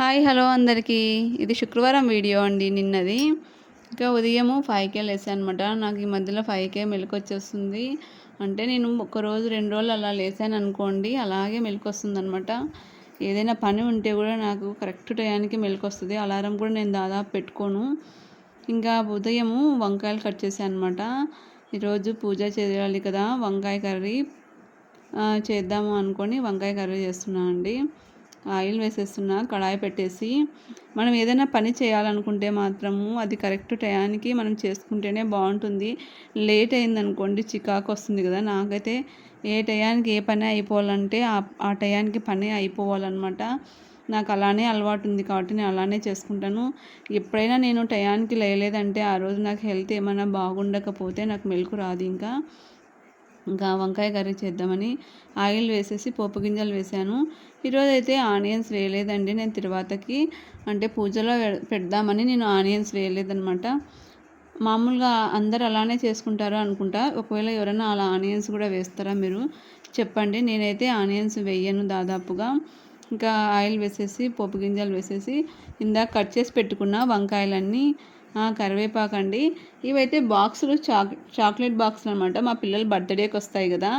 Hi hello అందరికీ. ఇది శుక్రవారం వీడియో అండి నిన్నది. ఇంకా ఉదయము ఫైవ్కే లేసాను అనమాట నాకు ఈ మధ్యలో ఫైవ్కే మెలకు వచ్చేస్తుంది అంటే నేను ఒక రోజు రెండు రోజులు అలా లేసాను అనుకోండి అలాగే మెలకు వస్తుందనమాట ఏదైనా పని ఉంటే కూడా నాకు కరెక్ట్ టయానికి మెలకు వస్తుంది అలారం కూడా నేను దాదాపు పెట్టుకోను. ఇంకా ఉదయము వంకాయలు కట్ చేశాను అనమాట ఈరోజు పూజ చేయాలి కదా వంకాయ కర్రీ. చేద్దాము అనుకొని వంకాయ కర్రీ చేస్తున్నాను అండి. ఆయిల్ వేసేస్తున్నా కడాయి పెట్టేసి మనం ఏదైనా పని చేయాలనుకుంటే మాత్రము అది కరెక్ట్ టయానికి మనం చేసుకుంటేనే బాగుంటుంది. లేట్ అయిందనుకోండి చికాకు వస్తుంది కదా. నాకైతే ఏ టయానికి ఏ పని అయిపోవాలంటే ఆ టయానికి పని అయిపోవాలన్నమాట. నాకు అలానే అలవాటు ఉంది కాబట్టి నేను అలానే చేసుకుంటాను. ఎప్పుడైనా నేను టయానికి లేలేదంటే ఆ రోజు నాకు హెల్త్ ఏమైనా బాగుండకపోతే నాకు మెలకు రాదు ఇంకా. ఇంకా వంకాయ కర్రీ చేద్దామని ఆయిల్ వేసేసి పోపు గింజలు వేసాను. ఈరోజు అయితే ఆనియన్స్ వేయలేదండి నేను తర్వాతకి. అంటే పూజలో పెడదామని నేను ఆనియన్స్ వేయలేదనమాట మామూలుగా అందరు అలానే చేసుకుంటారు అనుకుంటా. ఒకవేళ ఎవరైనా అలా ఆనియన్స్ కూడా వేస్తారా మీరు? చెప్పండి. నేనైతే ఆనియన్స్ వేయను దాదాపుగా. ఇంకా ఆయిల్ వేసేసి పోపు గింజలు వేసేసి ఇందాక కట్ చేసి పెట్టుకున్న వంకాయలన్నీ కరివేపాకు అండి ఇవైతే బాక్సులు చాక్ చాక్లెట్ బాక్సులు అనమాట మా పిల్లలు బర్త్డేకి వస్తాయి కదా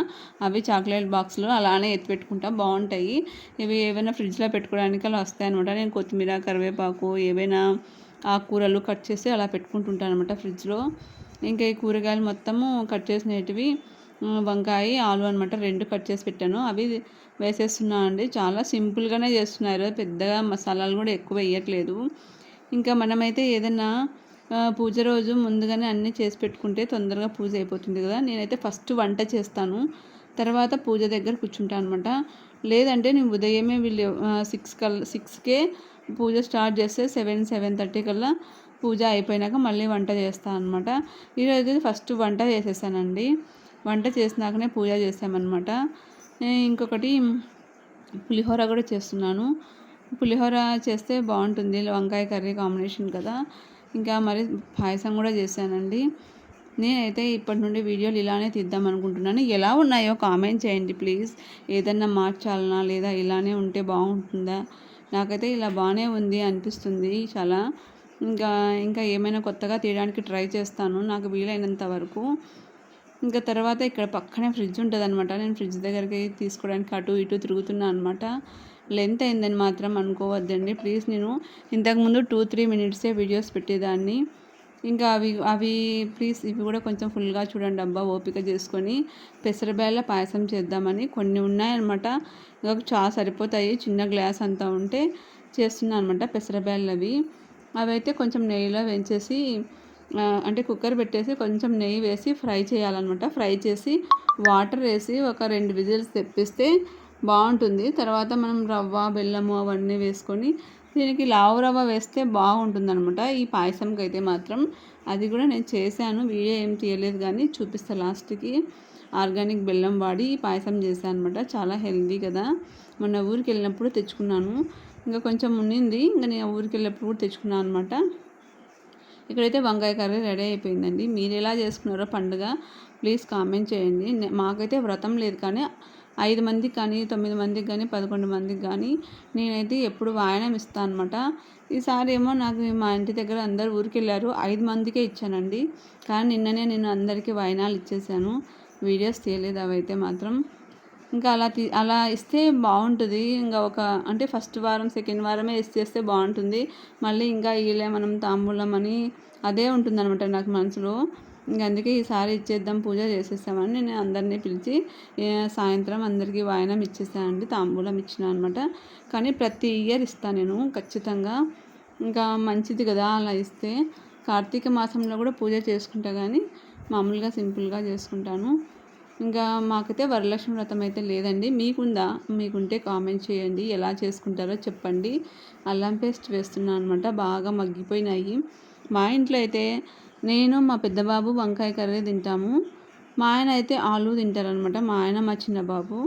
అవి చాక్లెట్ బాక్సులు అలానే ఎత్తిపెట్టుకుంటా బాగుంటాయి. ఇవి ఏవైనా ఫ్రిడ్జ్లో పెట్టుకోవడానికి అలా వస్తాయి అనమాట నేను కొత్తిమీర కరివేపాకు ఏవైనా ఆకుకూరలు కట్ చేసి అలా పెట్టుకుంటుంటాను అనమాట ఫ్రిడ్జ్లో. ఇంకా ఈ కూరగాయలు మొత్తము కట్ చేసినవి వంకాయ ఆలు అనమాట రెండు కట్ చేసి పెట్టాను. అవి వేసేస్తున్నా అండి. చాలా సింపుల్గానే చేస్తున్నారు. పెద్దగా మసాలాలు కూడా ఎక్కువ వేయట్లేదు. ఇంకా మనమైతే ఏదైనా పూజ రోజు ముందుగానే అన్నీ చేసి పెట్టుకుంటే తొందరగా పూజ అయిపోతుంది కదా. నేనైతే ఫస్ట్ వంట చేస్తాను. తర్వాత పూజ దగ్గర కూర్చుంటాను అనమాట లేదంటే నేను ఉదయమే వీళ్ళు సిక్స్ కల్లా సిక్స్కే పూజ స్టార్ట్ చేస్తే సెవెన్ సెవెన్ థర్టీ కల్లా పూజ అయిపోయినాక మళ్ళీ వంట చేస్తాను అనమాట ఈరోజు ఫస్ట్ వంట చేసేసానండి. వంట చేసినాకనే పూజ చేసామన్నమాట. ఇంకొకటి పులిహోర కూడా చేస్తున్నాను. పులిహోర చేస్తే బాగుంటుంది. వంకాయ కర్రీ కాంబినేషన్ కదా. ఇంకా మరి పాయసం కూడా చేశానండి. నేనైతే ఇప్పటి నుండి వీడియోలు ఇలానే తీద్దాం అనుకుంటున్నాను. ఎలా ఉన్నాయో కామెంట్ చేయండి ప్లీజ్. ఏదన్నా మార్చాలనా లేదా ఇలానే ఉంటే బాగుంటుందా? నాకైతే ఇలా బాగానే ఉంది అనిపిస్తుంది చాలా. ఇంకా ఇంకా ఏమైనా కొత్తగా తీయడానికి ట్రై చేస్తాను. నాకు వీలైనంత వరకు. ఇంకా తర్వాత ఇక్కడ పక్కనే ఫ్రిడ్జ్ ఉంటుంది అనమాట నేను ఫ్రిడ్జ్ దగ్గరికి తీసుకోవడానికి అటు ఇటు తిరుగుతున్నాను అనమాట లెంత్ అయిందని మాత్రం అనుకోవద్దండి. ప్లీజ్ నేను ఇంతకుముందు టూ త్రీ మినిట్సే వీడియోస్ పెట్టేదాన్ని. ఇంకా అవి అవి ప్లీజ్ ఇవి కూడా కొంచెం ఫుల్గా చూడండి అబ్బా ఓపిక చేసుకొని. పెసరబేళ్ళ పాయసం చేద్దామని కొన్ని ఉన్నాయన్నమాట. ఇంకా చాలా సరిపోతాయి చిన్న గ్లాస్ అంతా ఉంటే చేస్తున్నాను అనమాట పెసరబేళ్ళు అవి అవైతే అయితే కొంచెం నెయ్యిలో వేయించేసి అంటే కుక్కర్ పెట్టేసి కొంచెం నెయ్యి వేసి ఫ్రై చేయాలన్నమాట. ఫ్రై చేసి వాటర్ వేసి ఒక రెండు విజిల్స్ తెప్పిస్తే బాగుంటుంది. తర్వాత మనం రవ్వ బెల్లము అవన్నీ వేసుకొని దీనికి లావు రవ్వ వేస్తే బాగుంటుంది అనమాట ఈ పాయసంకి అయితే మాత్రం అది కూడా నేను చేశాను. వీడియో ఏం తీయలేదు కానీ చూపిస్తా లాస్ట్కి. ఆర్గానిక్ బెల్లం వాడి ఈ పాయసం చేశాను అనమాట చాలా హెల్దీ కదా. మొన్న ఊరికి వెళ్ళినప్పుడు తెచ్చుకున్నాను. ఇంకా కొంచెం ఉండింది ఇంకా నేను ఊరికి వెళ్ళినప్పుడు కూడా తెచ్చుకున్నాను అనమాట ఇక్కడైతే వంకాయ కర్రీ రెడీ అయిపోయిందండి. మీరు ఎలా చేసుకున్నారో పండుగ ప్లీజ్ కామెంట్ చేయండి. మాకైతే వ్రతం లేదు కానీ ఐదు మందికి కానీ తొమ్మిది మందికి కానీ పదకొండు మందికి కానీ నేనైతే ఎప్పుడు వాయనం ఇస్తాను అనమాట ఈసారి ఏమో నాకు మా ఇంటి దగ్గర అందరు ఊరికి వెళ్ళారు ఐదు మందికే ఇచ్చానండి. కానీ నిన్ననే నేను అందరికీ వాయనాలు ఇచ్చేసాను. వీడియోస్ తీయలేదు అవైతే మాత్రం. ఇంకా అలా తీ అలా ఇస్తే బాగుంటుంది. ఇంకా ఒక అంటే ఫస్ట్ వారం సెకండ్ వారమే ఇస్తే బాగుంటుంది. మళ్ళీ ఇంకా వీళ్ళే మనం తాంబూలం అని అదే ఉంటుందన్నమాట నాకు మనసులో. ఇంక అందుకే ఈసారి ఇచ్చేద్దాం పూజ చేసేస్తామని నేను అందరినీ పిలిచి సాయంత్రం అందరికీ వాయనం ఇచ్చేసానండి తాంబూలం ఇచ్చిన అనమాట కానీ ప్రతి ఇయర్ ఇస్తాను నేను ఖచ్చితంగా. ఇంకా మంచిది కదా అలా ఇస్తే. కార్తీక మాసంలో కూడా పూజ చేసుకుంటా కానీ మామూలుగా సింపుల్గా చేసుకుంటాను. ఇంకా మాకైతే వరలక్ష్మి వ్రతం అయితే లేదండి. మీకుందా? మీకుంటే కామెంట్ చేయండి. ఎలా చేసుకుంటారో చెప్పండి. అల్లం పేస్ట్ వేస్తున్నాను అనమాట బాగా మగ్గిపోయినాయి. మా ఇంట్లో అయితే నేను మా పెద్దబాబు వంకాయ కర్రీ తింటాము. మా ఆయన అయితే ఆలు తింటారనమాట మా ఆయన మా చిన్న బాబు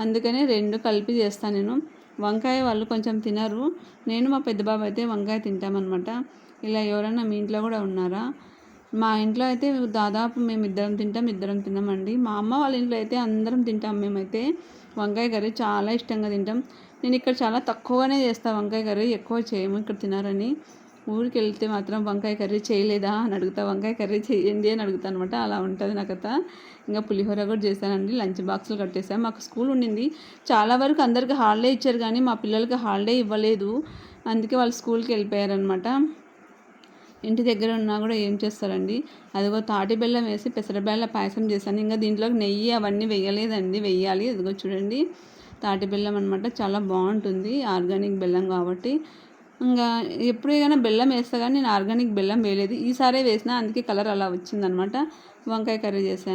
అందుకనే రెండు కలిపి చేస్తాను నేను. వంకాయ వాళ్ళు కొంచెం తినరు. నేను మా పెద్దబాబు అయితే వంకాయ తింటామన్నమాట. ఇలా ఎవరైనా మీ ఇంట్లో కూడా ఉన్నారా? మా ఇంట్లో అయితే దాదాపు మేము ఇద్దరం తింటాం ఇద్దరం తినమండి. మా అమ్మ వాళ్ళ ఇంట్లో అయితే అందరం తింటాం మేమైతే. వంకాయ కర్రీ చాలా ఇష్టంగా తింటాం. నేను ఇక్కడ చాలా తక్కువగానే చేస్తాను వంకాయ కర్రీ ఎక్కువ చేయము ఇక్కడ తినారని. ఊరికి వెళ్తే మాత్రం వంకాయ కర్రీ చేయలేదా అని అడుగుతా వంకాయ కర్రీ చేయండి అని అడుగుతాను అనమాట అలా ఉంటుంది నా కథ. ఇంకా పులిహోర కూడా చేశానండి. లంచ్ బాక్సులు కట్టేసాను మాకు స్కూల్ ఉండింది. చాలా వరకు అందరికీ హాలిడే ఇచ్చారు కానీ మా పిల్లలకి హాలిడే ఇవ్వలేదు. అందుకే వాళ్ళు స్కూల్కి వెళ్ళిపోయారనమాట ఇంటి దగ్గర ఉన్నా కూడా ఏం చేస్తారండి? అదిగో తాటి బెల్లం వేసి పెసరబెల్ల పాయసం చేశాను. ఇంకా దీంట్లోకి నెయ్యి అవన్నీ వేయలేదండి. వెయ్యాలి అదిగో చూడండి. తాటి బెల్లం అనమాట చాలా బాగుంటుంది. ఆర్గానిక్ బెల్లం కాబట్టి. ఇంకా ఎప్పుడైనా బెల్లం వేస్తా కానీ నేను ఆర్గానిక్ బెల్లం వేయలేదు. ఈసారే వేసిన అందుకే కలర్ అలా వచ్చిందనమాట. వంకాయ కర్రీ చేశాను.